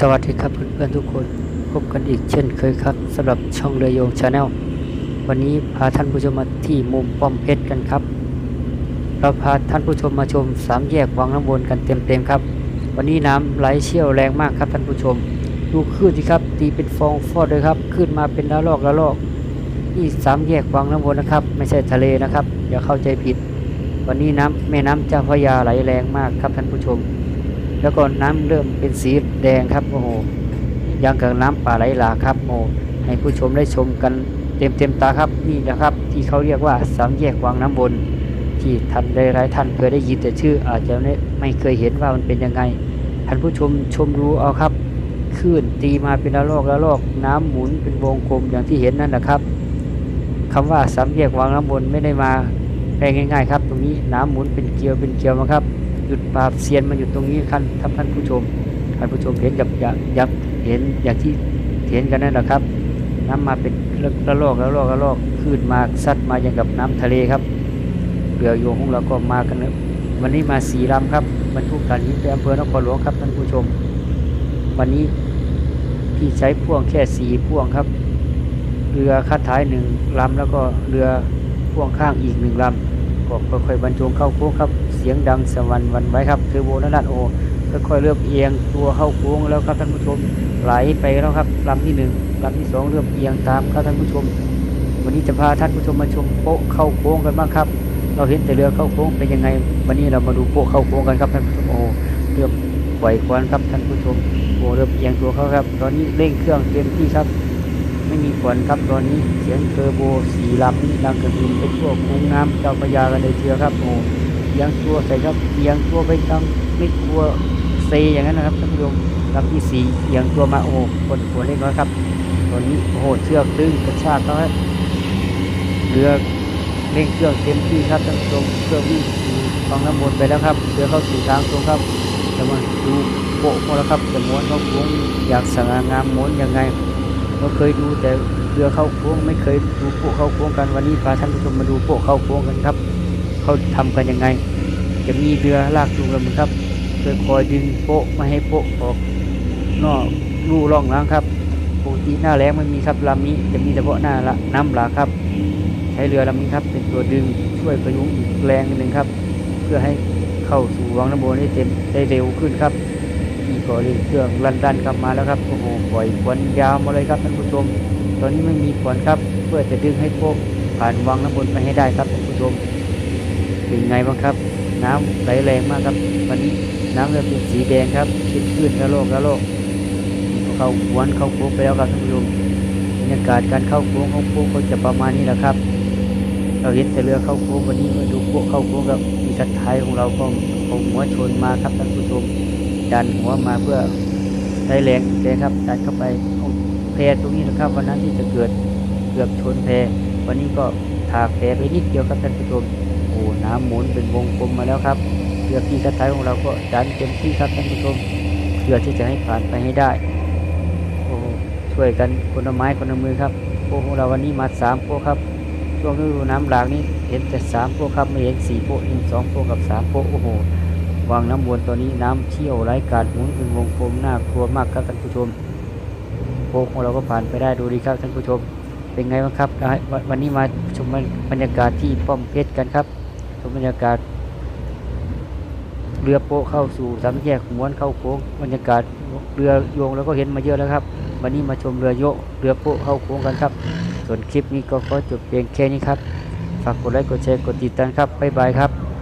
สวัสดีครับเพื่อนๆทุกคนพบกันอีกเช่นเคยครับสำหรับช่องเรือโยงชาแนลวันนี้พาท่านผู้ชมมาที่มุมป้อมเพชรกันครับ เราพาท่านผู้ชมมาชมสามแยกวังน้ำวนกันเต็มๆครับ วันนี้น้ำไหลเชี่ยวแรงมากครับท่านผู้ชม ดูคลื่นสิครับ ตีเป็นฟองฟอดเลยครับขึ้นมาเป็นระลอกระลอกนี่สามแยกวังน้ำวนนะครับ ไม่ใช่ทะเลนะครับอย่าเข้าใจผิด วันนี้น้ำแม่น้ำเจ้าพระยาไหลแรงมากครับท่านผู้ชม แล้วก็น้ำเริ่มเป็นสีแดงครับโอ้โหยังกับน้ำป่าไหลหลากครับโอ้ให้ผู้ชมได้ชมกันเต็มเต็มตาครับนี่นะครับ ที่เขาเรียกว่าสามแยกวังน้ำวนที่ท่านได้หลายท่านเคยได้ยินแต่ชื่อ อาจจะไม่ไมเคยเห็นว่ามันเป็นยังไงท่านผู้ชมชมรู้เอาครับคลื่นตีมาเป็นระลอกระลอกน้ำหมุนเป็นวงกลมอย่างที่เห็นนั่นนะครับคำว่าสามแยกวังน้ำวนไม่ได้มาง่ายๆครับ ตรงนี้น้ำหมุนเป็นเกลียวเป็นเกลียวมาครับ หยุดปราบเซียนมาอยู่ตรงนี้ท่านท่านท่านผู้ชมท่านผู้ชมเห็นกับยับยับเห็นอย่างที่เห็นกันนั่นแหละครับ น้ำมาเป็นระลอกระลอกระลอกขึ้นมาซัดมาอย่างกับน้ำทะเลครับเรือโยงของเราก็มากันนะวันนี้มาสี่ลำครับบรรทุกถ่านหินไปอำเภอนครหลวงครับท่านผู้ชม วันนี้พี่ใช้พ่วงแค่สี่พ่วงครับ เรือคัดท้ายหนึ่งลำแล้วก็เรือพ่วงข้างอีกหนึ่งลำก็ค่อยๆบรรจงเข้าโค้งครับ สียงดังสวรรค์วันไหวครับเทอร์โบนั่นนั่นโอค่อยๆเริ่มเอียงตัวเข้าโค้งแล้วครับท่านผู้ชมไหลไปแล้วครับลำที่หนึ่งลำที่สองเริ่มเอียงตามครับท่านผู้ชม วันนี้จะพาท่านผู้ชมมาชมโป๊ะเข้าโค้งกันบ้างครับ เราเห็นแต่เรือเข้าโค้งเป็นยังไง วันนี้เรามาดูโป๊ะเข้าโค้งกันครับท่านผู้ชมโอ้เริ่มปล่อยควันครับท่านผู้ชมโอ้เริ่มเอียงตัวเขาครับ ตอนนี้เร่งเครื่องเต็มที่ครับไม่มีฝนครับตอนนี้เสียงเทอร์โบสีลำนี่ดังกระหึ่มเป็นพวกคุ้งน้ำเจ้าพระยากันเลยเชียวครับโอ้ อียงตัวใส่ครับเอียงตัวไปทางไม่กลัวเซอย่างนั้นนะครับท่านผู้ชมลำที่สี่เอียงตัวมาโอ้โหฝนฝนเล็กน้อยครับตอนนี้โอ้โหเชือกดึงกระชากเขาครับเรือเร่งเครื่องเต็มที่ครับท่านผู้ชมเครื่องวิ่งสู่ฝั่งน้ำมนไปแล้วครับเรือเข้าสู่ทางตรงครับจะมาดูโปะพอแล้วครับจะม้วนเขาโค้งอยากสง่างามม้วนยังไงเราเคยดูแต่เรือเข้าโค้งไม่เคยดูโป๊ะเข้าโค้งกันวันนี้พาท่านผู้ชมมาดูโป๊ะเข้าโค้งกันครับ เขาทำกันยังไง จะมีเรือลากจูงลำครับเพื่อคอยดึงโป๊ะไม่ให้โป๊ะออกนอกลู่ร่องล้างครับปกติหน้าแรงไม่มีครับลำนี้จะมีเฉพาะหน้าละน้ำหลาครับ ใช้เรือลำนี้ครับ เป็นตัวดึงช่วยประยุงแรงหนึ่งครับ เพื่อให้เข้าสู่วังน้ำโบได้เต็มได้เร็วขึ้นครับนี่ก็เร่งเครื่องลันดันกลับมาแล้วครับโอ้โหปล่อยควันยาวมาเลยครับท่านผู้ชม ตอนนี้ไม่มีควันครับ เพื่อจะดึงให้พวกผ่านวังน้ำบนไปให้ได้ครับท่านผู้ชม เป็นไงบ้างครับ น้ำไหลแรงมากครับวันนี้น้ำเริ่มเป็นสีแดงครับขึ้นขึ้นกระโลกกระโลกเขาหวนเข้าโค้งไปแล้วครับท่านผู้ชมบรรยากาศการเข้าโค้งของโค้งก็จะประมาณนี้แหละครับ เราเห็นแต่เรือเข้าโค้งวันนี้มาดูพวกเข้าโค้งกับมีสัตว์ท้ายของเราก็เอาหัวชนมาครับท่านผู้ชมดันหัวมาเพื่อใช้แรงแรงครับดันเข้าไปแพตรงนี้นะครับ วันนั้นที่จะเกิดเกือบชนแพวันนี้ก็ถากแพไปนิดเดียวครับท่านผู้ชม อ้น้ำหมุนเป็นวงกลมมาแล้วครับเรือพี่กระท้ายของเราก็ดันเต็มที่ครับท่านผู้ชมเพื่อที่จะให้ผ่านไปให้ได้โอ้ช่วยกันคนละไม้คนละมือครับโป๊ะของเราวันนี้มาสามโป๊ะครับช่วงฤดูน้ำหลากนี้เห็นแต่สามโป๊ะครับไม่เห็นสี่โป๊ะหนึ่งสองโป๊ะกับสามโป๊ะโอ้โหวังน้ำวนตัวนี้น้ำเชี่ยวไร้การหมุนเป็นวงกลมน่ากลัวมากครับท่านผู้ชมโค้งของเราก็ผ่านไปได้ดูดีครับท่านผู้ชม เป็นไงบ้างครับวันนี้มาชมบรรยากาศที่ป้อมเพชรกันครับ ชมบรรยากาศ เรือโป๊ะเข้าสู่สามแยกม้วนเข้าโค้งบรรยากาศเรือโยงแล้วก็เห็นมาเยอะแล้วครับ วันนี้มาชมเรือโยกเรือโป๊ะเข้าโค้งกันครับ ส่วนคลิปนี้ก็ขอจบเพียงแค่นี้ครับ ฝากกดไลค์กดแชร์กดติดตามครับบ๊ายบายครับ